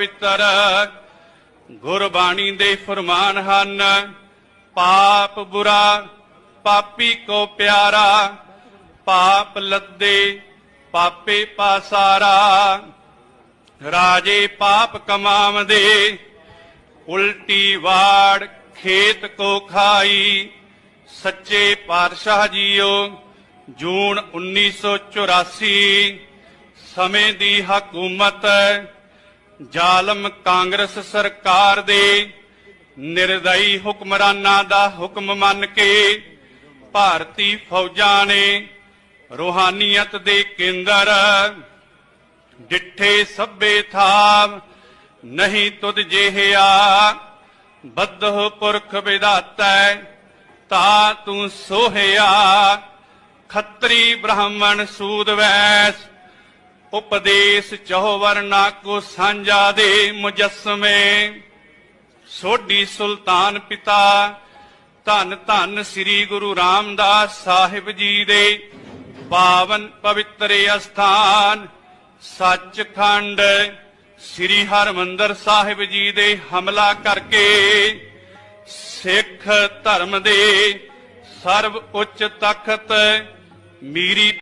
ਪਵਿੱਤਰ ਗੁਰਬਾਣੀ ਦੇ ਫਰਮਾਨ ਹਨ, ਪਾਪ ਬੁਰਾ, ਪਾਪੀ ਕੋ ਪਿਆਰਾ, ਪਾਪ ਲੱਦੇ, ਪਾਪੇ ਪਾਸਾਰਾ। ਰਾਜੇ ਪਾਪ ਕਮਾਵਦੇ, ਉਲਟੀ ਵਾੜ ਖੇਤ ਕੋ ਖਾਈ। ਸੱਚੇ ਪਾਤਸ਼ਾਹ ਜੀਓ, ਜੂਨ 1984 ਸਮੇਂ ਦੀ ਹਕੂਮਤ ਜ਼ਾਲਮ ਕਾਂਗਰਸ ਸਰਕਾਰ ਦੇ ਨਿਰਦਈ ਹੁਕਮਰਾਨਾਂ ਦਾ ਹੁਕਮ ਮੰਨ ਕੇ ਭਾਰਤੀ ਫੌਜਾਂ ਨੇ ਰੂਹਾਨੀਅਤ ਦੇ ਕੇਂਦਰ ਡਿੱਠੇ ਸਭੇ ਥਾਵ ਨਹੀਂ ਤੁਧ ਜਿਹਿਆ ਬੱਧੋ ਪੁਰਖ ਵਿਦਾਤੈ ਤਾ ਤੂੰ ਸੋਹਿਆ, ਖੱਤਰੀ ਬ੍ਰਾਹਮਣ ਸੂਦ ਵੈਸ ਉਪਦੇਸ਼ ਚਹੁ ਵਰਨਾ ਕੋ ਸਾਂਝਾ ਦੇ ਮੁਜਸਮੇ। ਸੋਢੀ ਸੁਲਤਾਨ ਪਿਤਾ, ਧੰਨ ਧੰਨ ਸ੍ਰੀ ਗੁਰੂ ਰਾਮਦਾਸ ਸਾਹਿਬ ਜੀ ਦੇ ਪਾਵਨ ਪਵਿੱਤਰ ਅਸਥਾਨ, ਸੱਚਖੰਡ ਸ੍ਰੀ ਹਰਮੰਦਰ ਸਾਹਿਬ ਜੀ ਦੇ ਹਮਲਾ ਕਰਕੇ ਸਿੱਖ ਧਰਮ ਦੇ ਸਰਵ ਉੱਚ ਤਖਤ ਮੀਰੀ